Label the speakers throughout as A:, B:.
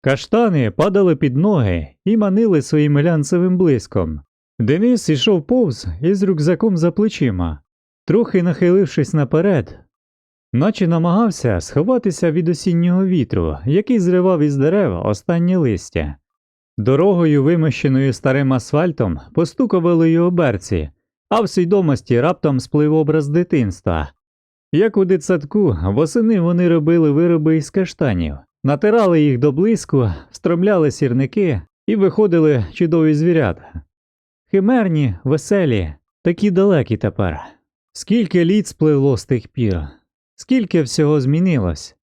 A: Каштани падали під ноги і манили своїм глянцевим блиском. Денис ішов повз із рюкзаком за плечима, трохи нахилившись наперед, наче намагався сховатися від осіннього вітру, який зривав із дерев останнє листя. Дорогою, вимощеною старим асфальтом, постукували його берці, а в свідомості раптом сплив образ дитинства. Як у дитсадку, восени вони робили вироби із каштанів, натирали їх до блиску, стромляли сірники і виходили чудові звірята. Химерні, веселі, такі далекі тепер. Скільки літ спливло з тих пір, скільки всього змінилось.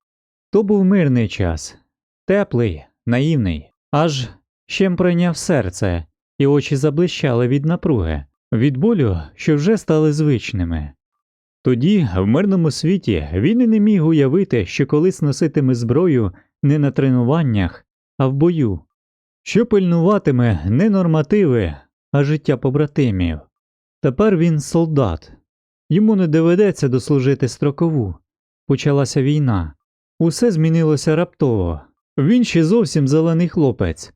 A: То був мирний час, теплий, наївний, аж щем пройняв серце, і очі заблищали від напруги, від болю, що вже стали звичними. Тоді, в мирному світі, він і не міг уявити, що колись носитиме зброю не на тренуваннях, а в бою, що пильнуватиме не нормативи, а життя побратимів. Тепер він солдат. Йому не доведеться дослужити строкову. Почалася війна. Усе змінилося раптово. Він ще зовсім зелений хлопець.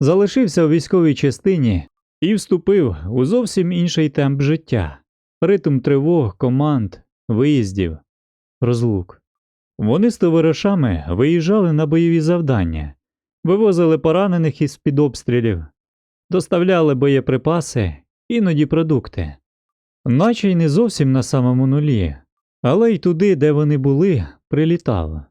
A: Залишився у військовій частині і вступив у зовсім інший темп життя, ритм тривог, команд, виїздів, розлук. Вони з товаришами виїжджали на бойові завдання, вивозили поранених із під обстрілів, доставляли боєприпаси, іноді продукти. Наче й не зовсім на самому нулі, але й туди, де вони були, прилітало.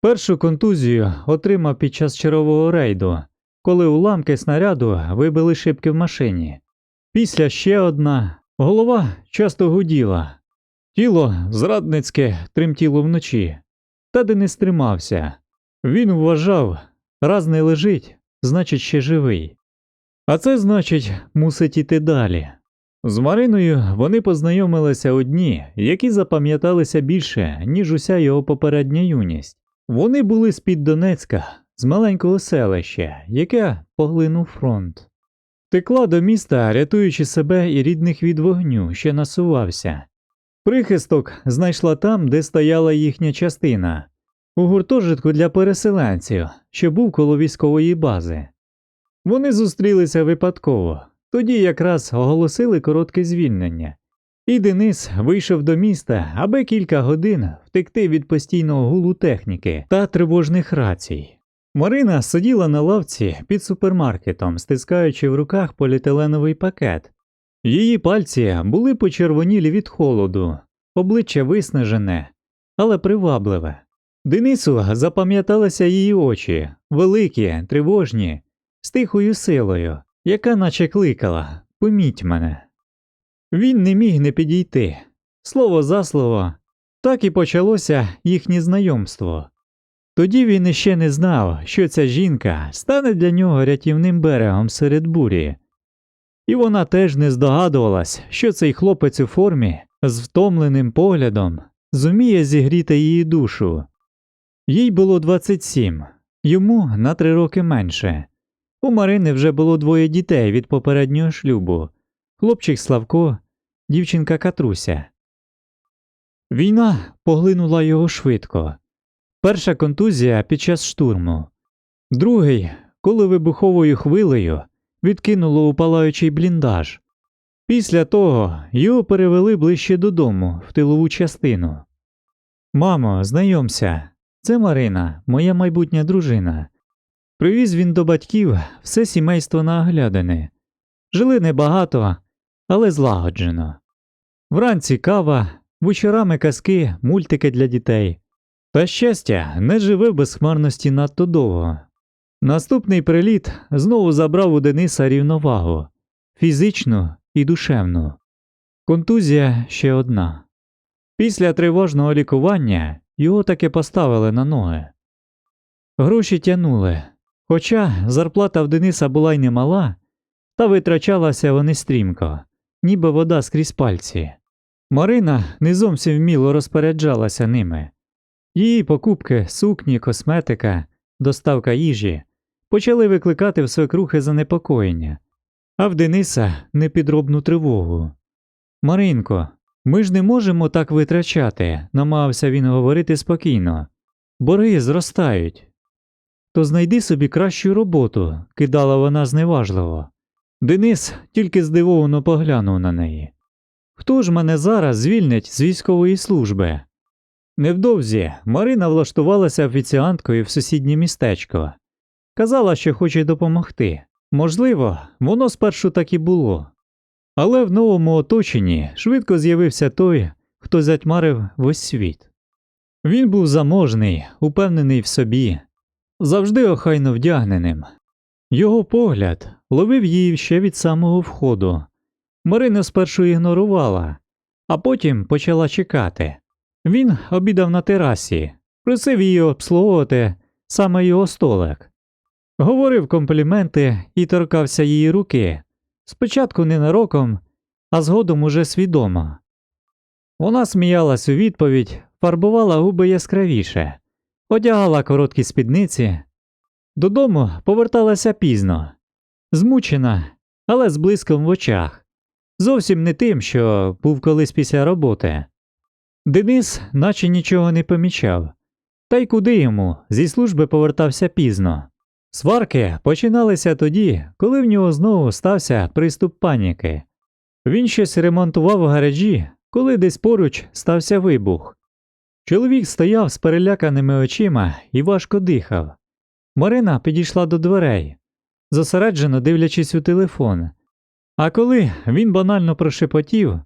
A: Першу контузію отримав під час чергового рейду, коли уламки снаряду вибили шибки в машині. Після ще одна, голова часто гуділа, тіло зрадницьке тремтіло вночі, та де не стримався. Він вважав, раз не лежить, значить ще живий. А це значить, мусить іти далі. З Мариною вони познайомилися одні, які запам'яталися більше, ніж уся його попередня юність. Вони були з-під Донецька, з маленького селища, яке поглинув фронт. Текла до міста, рятуючи себе і рідних від вогню, що насувався. Прихисток знайшла там, де стояла їхня частина, у гуртожитку для переселенців, що був коло військової бази. Вони зустрілися випадково, тоді якраз оголосили коротке звільнення, і Денис вийшов до міста, аби кілька годин втекти від постійного гулу техніки та тривожних рацій. Марина сиділа на лавці під супермаркетом, стискаючи в руках поліетиленовий пакет. Її пальці були почервонілі від холоду, обличчя виснажене, але привабливе. Денису запам'яталися її очі, великі, тривожні, з тихою силою, яка наче кликала Поміть мене. Він не міг не підійти. Слово за слово, так і почалося їхнє знайомство. Тоді він іще не знав, що ця жінка стане для нього рятівним берегом серед бурі. І вона теж не здогадувалась, що цей хлопець у формі з втомленим поглядом зуміє зігріти її душу. Їй було 27, йому на три роки менше. У Марини вже було двоє дітей від попереднього шлюбу хлопчик Славко, дівчинка Катруся. Війна поглинула його швидко. Перша контузія під час штурму, другий, коли вибуховою хвилею відкинуло у палаючий бліндаж. Після того його перевели ближче додому, в тилову частину. Мамо, знайомся, це Марина, моя майбутня дружина. Привіз він до батьків все сімейство на оглядини. Жили небагато, але злагоджено. Вранці кава, вечорами казки, мультики для дітей. Та щастя, не живе в безхмарності надто довго. Наступний приліт знову забрав у Дениса рівновагу фізичну і душевну. Контузія ще одна. Після тривожного лікування його таки поставили на ноги. Гроші тянули, хоча зарплата в Дениса була й немала, та витрачалася вони стрімко, ніби вода скрізь пальці. Марина не зовсім вміло розпоряджалася ними. Її покупки, сукні, косметика, доставка їжі почали викликати в свекрухи занепокоєння, а в Дениса непідробну тривогу. Маринко, ми ж не можемо так витрачати, намагався він говорити спокійно. Борги зростають. то знайди собі кращу роботу, кидала вона зневажливо. Денис тільки здивовано поглянув на неї. Хто ж мене зараз звільнить з військової служби? Невдовзі Марина влаштувалася офіціанткою в сусіднє містечко. Казала, що хоче допомогти. Можливо, воно спершу так і було. Але в новому оточенні швидко з'явився той, хто затьмарив весь світ. Він був заможний, упевнений в собі, завжди охайно вдягненим. Його погляд ловив її ще від самого входу. Марина спершу ігнорувала, а потім почала чекати. Він обідав на терасі, просив її обслуговувати саме його столик. Говорив компліменти і торкався її руки, спочатку ненароком, а згодом уже свідомо. Вона сміялась у відповідь, фарбувала губи яскравіше, одягала короткі спідниці. Додому поверталася пізно, змучена, але з блиском в очах, зовсім не тим, що був колись після роботи. Денис наче нічого не помічав, та й куди йому зі служби повертався пізно. Сварки починалися тоді, коли в нього знову стався приступ паніки. Він щось ремонтував у гаражі, коли десь поруч стався вибух. Чоловік стояв з переляканими очима і важко дихав. Марина підійшла до дверей, зосереджено дивлячись у телефон. А коли він банально прошепотів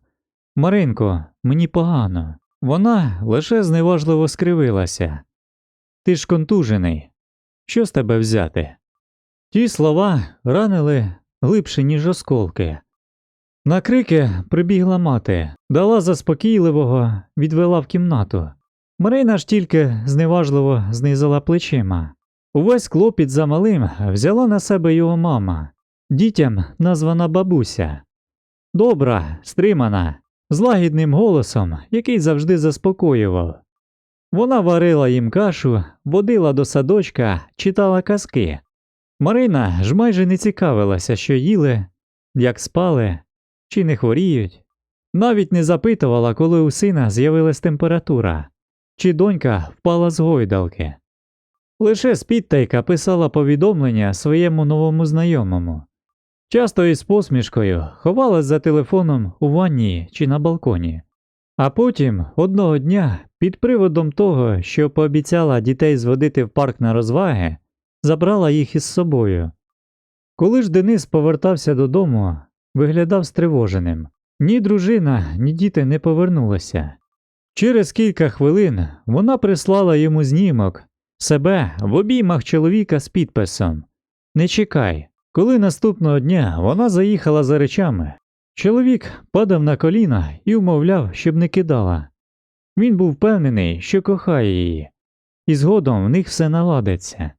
A: Маринко, мені погано, вона лише зневажливо скривилася. Ти ж контужений. Що з тебе взяти? Ті слова ранили глибше, ніж осколки. На крики прибігла мати, дала заспокійливого, відвела в кімнату. Марина ж тільки зневажливо знизила плечима. Увесь клопіт за малим взяла на себе його мама, дітям названа бабуся. Добра, стримана, з лагідним голосом, який завжди заспокоював. Вона варила їм кашу, водила до садочка, читала казки. Марина ж майже не цікавилася, що їли, як спали, чи не хворіють. Навіть не запитувала, коли у сина з'явилась температура, чи донька впала з гойдалки. Лише з підтайка писала повідомлення своєму новому знайомому. Часто із посмішкою ховалась за телефоном у ванні чи на балконі. А потім одного дня, під приводом того, що пообіцяла дітей зводити в парк на розваги, забрала їх із собою. Коли ж Денис повертався додому, виглядав стривоженим. Ні дружина, ні діти не повернулися. Через кілька хвилин вона прислала йому знімок себе в обіймах чоловіка з підписом Не чекай. Коли наступного дня вона заїхала за речами, чоловік падав на коліна і умовляв, щоб не кидала. Він був впевнений, що кохає її, і згодом в них все наладиться.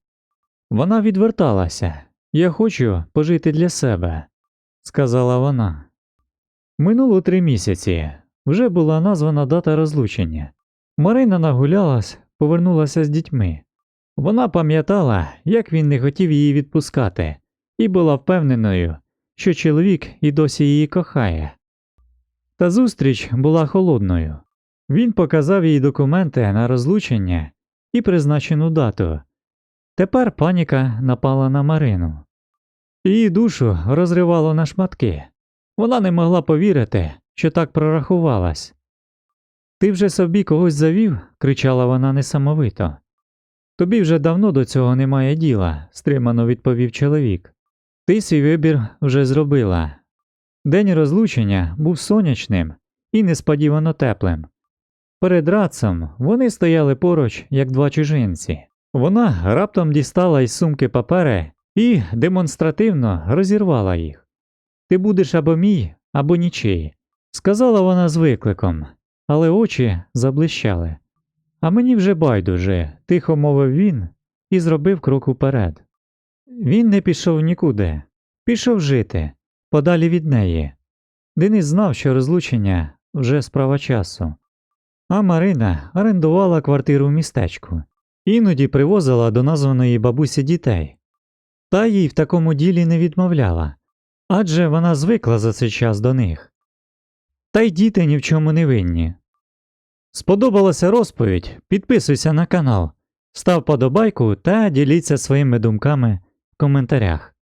A: Вона відверталася Я хочу пожити для себе, сказала вона. Минуло три місяці вже була названа дата розлучення. Марина нагулялась, повернулася з дітьми. Вона пам'ятала, як він не хотів її відпускати, і була впевненою, що чоловік і досі її кохає. Та зустріч була холодною. Він показав їй документи на розлучення і призначену дату. Тепер паніка напала на Марину. Її душу розривало на шматки. Вона не могла повірити, що так прорахувалась. Ти вже собі когось завів? кричала вона несамовито. Тобі вже давно до цього немає діла, стримано відповів чоловік. Ти свій вибір вже зробила. День розлучення був сонячним і несподівано теплим. Перед рацом вони стояли поруч, як два чужинці. Вона раптом дістала із сумки папери і демонстративно розірвала їх. Ти будеш або мій, або нічий, сказала вона з викликом, але очі заблищали. А мені вже байдуже, тихо мовив він і зробив крок уперед. Він не пішов нікуди, пішов жити, подалі від неї. Денис знав, що розлучення вже справа часу. А Марина орендувала квартиру в містечку, іноді привозила до названої бабусі дітей. Та їй в такому ділі не відмовляла, адже вона звикла за цей час до них. Та й діти ні в чому не винні. Сподобалася розповідь? Підписуйся на канал, Став подобайку та діліться своїми думками коментарях.